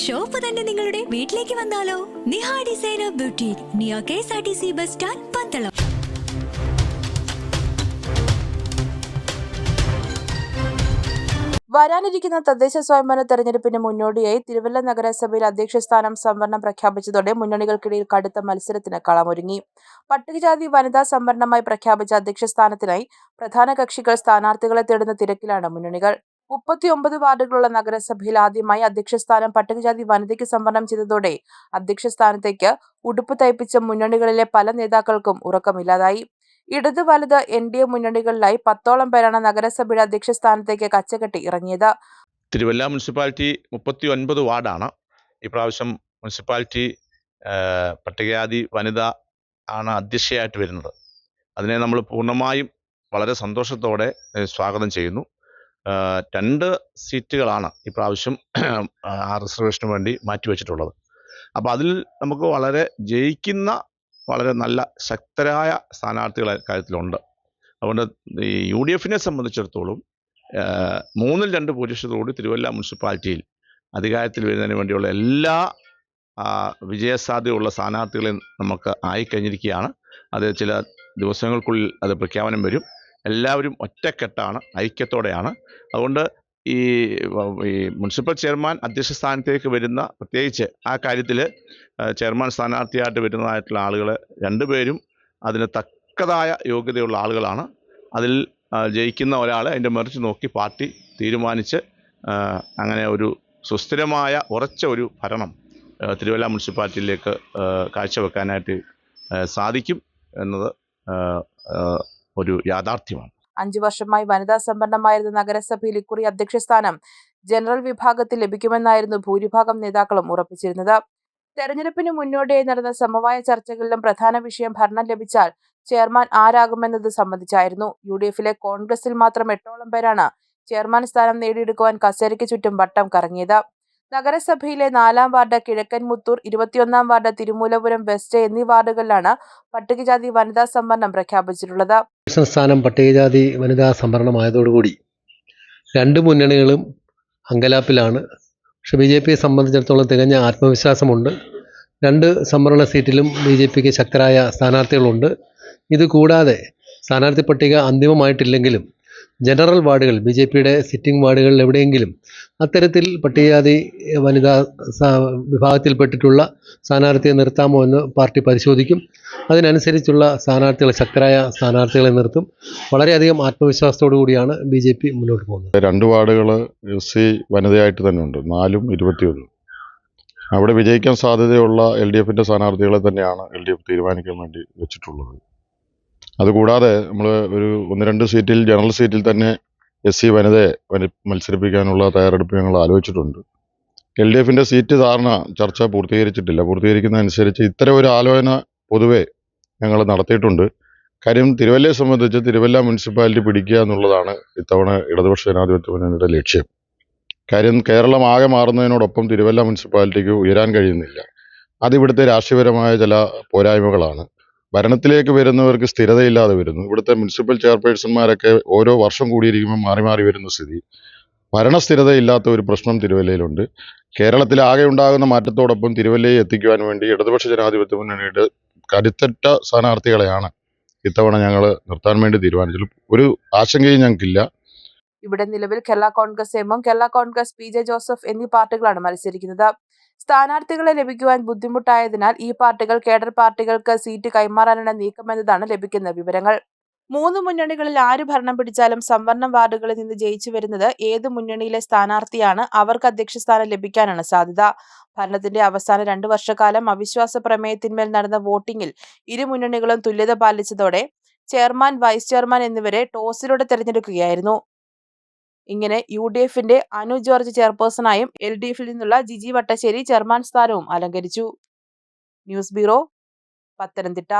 Shop തന്നെ നിങ്ങളുടെ വീട്ടിലേക്ക് വന്നാലോ? Niha designer beauty neo K S R T C bus stand Pandalam. വരാനിരിക്കുന്ന തദ്ദേശ സ്വയംഭരണ തെരഞ്ഞെടുപ്പിന് മുന്നോടിയായി തിരുവല്ല നഗരസഭയിൽ അധ്യക്ഷ സ്ഥാനം സംവരണം പ്രഖ്യാപിച്ചതോടെ മുന്നണികൾക്കിടയിൽ കടുത്ത മത്സരത്തിന് കളമൊരുങ്ങി. പട്ടികജാതി വനിതാ സംവരണമായി പ്രഖ്യാപിച്ച അധ്യക്ഷ സ്ഥാനത്തിനായി പ്രധാന കക്ഷികൾ സ്ഥാനാർത്ഥികളെ തേടുന്ന തിരക്കിലാണ് മുന്നണികൾ. മുപ്പത്തിയൊമ്പത് വാർഡുകളുള്ള നഗരസഭയിൽ ആദ്യമായി അധ്യക്ഷസ്ഥാനം പട്ടികജാതി വനിതയ്ക്ക് സംവരണം ചെയ്തതോടെ അധ്യക്ഷസ്ഥാനത്തേക്ക് ഉടുപ്പ് തയ്പ്പിച്ച മുന്നണികളിലെ പല നേതാക്കൾക്കും ഉറക്കമില്ലാതായി. ഇടത് വലത് എൻ ഡി എ മുന്നണികളിലായി പത്തോളം പേരാണ് നഗരസഭയുടെ അധ്യക്ഷസ്ഥാനത്തേക്ക് കച്ചകെട്ടി ഇറങ്ങിയത്. തിരുവല്ല മുനിസിപ്പാലിറ്റി മുപ്പത്തി ഒൻപത് വാർഡാണ്. ഇപ്രാവശ്യം മുനിസിപ്പാലിറ്റി പട്ടികജാതി വനിത ആണ് അധ്യക്ഷയായിട്ട് വരുന്നത്. അതിനെ നമ്മൾ പൂർണമായും വളരെ സന്തോഷത്തോടെ സ്വാഗതം ചെയ്യുന്നു. രണ്ട് സീറ്റുകളാണ് ഇപ്രാവശ്യം ആ റിസർവേഷന് വേണ്ടി മാറ്റിവെച്ചിട്ടുള്ളത് അപ്പോൾ അതിൽ നമുക്ക് വളരെ ജയിക്കുന്ന വളരെ നല്ല ശക്തരായ സ്ഥാനാർത്ഥികളെ കാര്യത്തിലുണ്ട്. അതുകൊണ്ട് ഈ യു ഡി എഫിനെ സംബന്ധിച്ചിടത്തോളം മൂന്നിൽ രണ്ട് ഭൂരിപക്ഷത്തോടുകൂടി തിരുവല്ല മുനിസിപ്പാലിറ്റിയിൽ അധികാരത്തിൽ വരുന്നതിന് വേണ്ടിയുള്ള എല്ലാ വിജയസാധ്യതയുള്ള സ്ഥാനാർത്ഥികളെയും നമുക്ക് ആയിക്കഴിഞ്ഞിരിക്കുകയാണ്. അത് ചില ദിവസങ്ങൾക്കുള്ളിൽ അത് പ്രഖ്യാപനം വരും. എല്ലാവരും ഒറ്റക്കെട്ടാണ് ഐക്യത്തോടെയാണ്. അതുകൊണ്ട് ഈ ഈ മുനിസിപ്പൽ ചെയർമാൻ അധ്യക്ഷ സ്ഥാനത്തേക്ക് വരുന്ന പ്രത്യേകിച്ച് ആ കാര്യത്തിൽ ചെയർമാൻ സ്ഥാനാർത്ഥിയായിട്ട് വരുന്നതായിട്ടുള്ള ആളുകൾ രണ്ടുപേരും അതിന് തക്കതായ യോഗ്യതയുള്ള ആളുകളാണ്. അതിൽ ജയിക്കുന്ന ഒരാൾ അതിന്റെ മെറിച്ച് നോക്കി പാർട്ടി തീരുമാനിച്ച് അങ്ങനെ ഒരു സുസ്ഥിരമായ ഉറച്ച ഒരു ഭരണം തിരുവല്ല മുനിസിപ്പാലിറ്റിയിലേക്ക് കാഴ്ചവെക്കാനായിട്ട് സാധിക്കും എന്നത് ഒരു യാഥാർത്ഥ്യമാണ്. അഞ്ചു വർഷമായി വനിതാ സംവരണമായിരുന്ന നഗരസഭയിൽ ഇക്കുറി അധ്യക്ഷ സ്ഥാനം ജനറൽ വിഭാഗത്തിൽ ലഭിക്കുമെന്നായിരുന്നു ഭൂരിഭാഗം നേതാക്കളും ഉറപ്പിച്ചിരുന്നത്. തെരഞ്ഞെടുപ്പിന് മുന്നോടിയായി നടന്ന സമവായ ചർച്ചകളിലും പ്രധാന വിഷയം ഭരണം ലഭിച്ചാൽ ചെയർമാൻ ആരാകുമെന്നത് സംബന്ധിച്ചായിരുന്നു. യു ഡി എഫിലെ കോൺഗ്രസിൽ മാത്രം എട്ടോളം പേരാണ് ചെയർമാൻ സ്ഥാനം നേടിയെടുക്കുവാൻ കസേരയ്ക്ക് ചുറ്റും വട്ടം കറങ്ങിയത്. നഗരസഭയിലെ നാലാം വാർഡ് കിഴക്കൻ മുത്തൂർ ഇരുപത്തിയൊന്നാം വാർഡ് തിരുമൂലപുരം വെസ്റ്റ് എന്നീ വാർഡുകളിലാണ് പട്ടികജാതി വനിതാ സംവരണം പ്രഖ്യാപിച്ചിട്ടുള്ളത്. സംസ്ഥാനം പട്ടികജാതി വനിതാ സംവരണമായതോടുകൂടി രണ്ട് മുന്നണികളും അങ്കലാപ്പിലാണ്. പക്ഷെ ബി ജെ പിയെ സംബന്ധിച്ചിടത്തോളം തികഞ്ഞ ആത്മവിശ്വാസമുണ്ട്. രണ്ട് സംവരണ സീറ്റിലും ബി ജെ പിക്ക് ശക്തരായ സ്ഥാനാർത്ഥികളുണ്ട്. ഇത് കൂടാതെ സ്ഥാനാർത്ഥി പട്ടിക അന്തിമമായിട്ടില്ലെങ്കിലും ജനറൽ വാർഡുകൾ ബി ജെ പിയുടെ സിറ്റിംഗ് വാർഡുകളിൽ എവിടെയെങ്കിലും അത്തരത്തിൽ പട്ടികജാതി വനിതാ വിഭാഗത്തിൽപ്പെട്ടിട്ടുള്ള സ്ഥാനാർത്ഥിയെ നിർത്താമോ എന്ന് പാർട്ടി പരിശോധിക്കും. അതിനനുസരിച്ചുള്ള സ്ഥാനാർത്ഥികളെ ശക്തരായ സ്ഥാനാർത്ഥികളെ നിർത്തും. വളരെയധികം ആത്മവിശ്വാസത്തോടു കൂടിയാണ് ബി ജെ പി മുന്നോട്ട് പോകുന്നത്. രണ്ട് വാർഡുകൾ എസ് സി വനിതയായിട്ട് തന്നെ ഉണ്ട്. നാലും ഇരുപത്തിയൊന്നും. അവിടെ വിജയിക്കാൻ സാധ്യതയുള്ള എൽ ഡി എഫിന്റെ സ്ഥാനാർത്ഥികളെ തന്നെയാണ് എൽ ഡി എഫ് തീരുമാനിക്കാൻ വേണ്ടി വെച്ചിട്ടുള്ളത്. അതുകൂടാതെ നമ്മൾ ഒരു ഒന്ന് രണ്ട് സീറ്റിൽ ജനറൽ സീറ്റിൽ തന്നെ എസ് സി വനിതയെ വനി- മത്സരിപ്പിക്കാനുള്ള തയ്യാറെടുപ്പ് ഞങ്ങൾ ആലോചിച്ചിട്ടുണ്ട്. എൽ ഡി എഫിന്റെ സീറ്റ് ധാരണ ചർച്ച പൂർത്തീകരിച്ചിട്ടില്ല. പൂർത്തീകരിക്കുന്നതനുസരിച്ച് ഇത്തരം ഒരു ആലോചന പൊതുവെ ഞങ്ങൾ നടത്തിയിട്ടുണ്ട്. കാര്യം തിരുവല്ലയെ സംബന്ധിച്ച് തിരുവല്ല മുനിസിപ്പാലിറ്റി പിടിക്കുക എന്നുള്ളതാണ് ഇത്തവണ ഇടതുപക്ഷ ജനാധിപത്യ മുന്നണിയുടെ ലക്ഷ്യം. കാര്യം കേരളം ആകെ മാറുന്നതിനോടൊപ്പം തിരുവല്ല മുനിസിപ്പാലിറ്റിക്ക് ഉയരാൻ കഴിയുന്നില്ല. അതിവിടുത്തെ രാഷ്ട്രീയപരമായ ചില പോരായ്മകളാണ്. ഭരണത്തിലേക്ക് വരുന്നവർക്ക് സ്ഥിരതയില്ലാതെ വരുന്നു. ഇവിടുത്തെ മുനിസിപ്പൽ ചെയർപേഴ്സൺമാരൊക്കെ ഓരോ വർഷം കൂടിയിരിക്കുമ്പോൾ മാറി മാറി വരുന്ന സ്ഥിതി. ഭരണസ്ഥിരതയില്ലാത്ത ഒരു പ്രശ്നം തിരുവല്ലയിലുണ്ട്. കേരളത്തിൽ ആകെ ഉണ്ടാകുന്ന മാറ്റത്തോടൊപ്പം തിരുവല്ലയെ എത്തിക്കുവാൻ വേണ്ടി ഇടതുപക്ഷ ജനാധിപത്യ മുന്നണിയുടെ കരുത്തറ്റ സ്ഥാനാർത്ഥികളെയാണ് ഇത്തവണ ഞങ്ങൾ നിർത്താൻ വേണ്ടി തീരുമാനിച്ചത്. ഒരു ആശങ്കയും ഞങ്ങൾക്കില്ല. ഇവിടെ നിലവിൽ കേരള കോൺഗ്രസ് എമ്മും കേരള കോൺഗ്രസ് പി ജെ ജോസഫ് എന്നീ പാർട്ടികളാണ് മത്സരിക്കുന്നത്. സ്ഥാനാർത്ഥികളെ ലഭിക്കുവാൻ ബുദ്ധിമുട്ടായതിനാൽ ഈ പാർട്ടികൾ കേഡർ പാർട്ടികൾക്ക് സീറ്റ് കൈമാറാനാണ് നീക്കമെന്നതാണ് ലഭിക്കുന്ന വിവരങ്ങൾ. മൂന്ന് മുന്നണികളിൽ ആര് ഭരണം പിടിച്ചാലും സംവരണ വാർഡുകളിൽ നിന്ന് ജയിച്ചു വരുന്നത് ഏത് മുന്നണിയിലെ സ്ഥാനാർത്ഥിയാണ് അവർക്ക് അധ്യക്ഷസ്ഥാനം ലഭിക്കാനാണ് സാധ്യത. ഭരണത്തിന്റെ അവസാന രണ്ടു വർഷക്കാലം അവിശ്വാസ പ്രമേയത്തിന്മേൽ നടന്ന വോട്ടിംഗിൽ ഇരു മുന്നണികളും തുല്യത പാലിച്ചതോടെ ചെയർമാൻ വൈസ് ചെയർമാൻ എന്നിവരെ ടോസിലൂടെ തെരഞ്ഞെടുക്കുകയായിരുന്നു. ഇങ്ങനെ യു ഡി എഫിന്റെ അനു ജോർജ് ചെയർപേഴ്സണായും എൽ ഡി എഫിൽ നിന്നുള്ള ജിജി വട്ടശ്ശേരി ചെയർമാൻ സ്ഥാനവും അലങ്കരിച്ചു. News bureau Pathanamthitta.